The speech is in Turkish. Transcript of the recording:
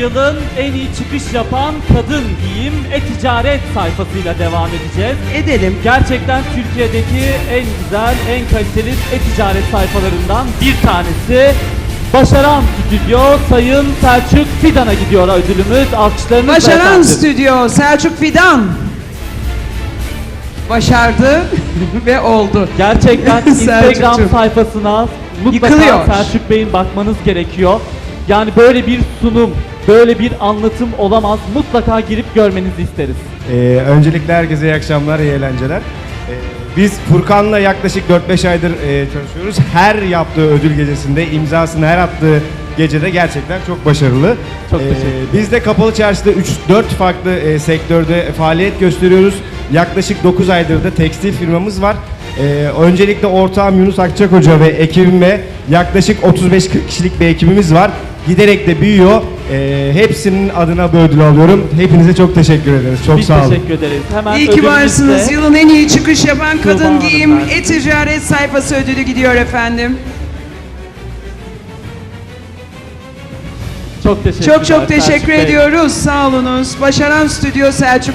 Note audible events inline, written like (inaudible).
Yılın en iyi çıkış yapan kadın giyim e-ticaret sayfasıyla devam edeceğiz. Edelim. Gerçekten Türkiye'deki en güzel, en kaliteli e-ticaret sayfalarından bir tanesi. Başaran Stüdyo Sayın Selçuk Fidan'a gidiyor ödülümüz. Alkışlarınızla Başaran efendim. Stüdyo Selçuk Fidan. Başardı (laughs) ve oldu. Gerçekten (laughs) Instagram sayfasına mutlaka Yıkılıyor. Selçuk Bey'in bakmanız gerekiyor. Yani böyle bir sunum, böyle bir anlatım olamaz. Mutlaka girip görmenizi isteriz. Ee, öncelikle herkese iyi akşamlar, iyi eğlenceler. Ee, biz Furkan'la yaklaşık 4-5 aydır e, çalışıyoruz. Her yaptığı ödül gecesinde, imzasını her attığı gecede gerçekten çok başarılı. Çok teşekkür ederim. Biz de Kapalı Çarşı'da 3-4 farklı e, sektörde faaliyet gösteriyoruz. Yaklaşık 9 aydır da tekstil firmamız var. Ee, öncelikle ortağım Yunus Akçak Hoca ve ekibime yaklaşık 35-40 kişilik bir ekibimiz var. Giderek de büyüyor. Ee, hepsinin adına bu ödülü alıyorum. Hepinize çok teşekkür ederiz. Çok Biz sağ olun. teşekkür ederiz. Hemen İyi ki ödülümüz varsınız. de- Yılın en iyi çıkış yapan kadın Hanım giyim versin. e-ticaret sayfası ödülü gidiyor efendim. Çok teşekkürler. Çok çok Selçuk teşekkür Bey. ediyoruz. Sağ olunuz. Başaran Stüdyo Selçuk.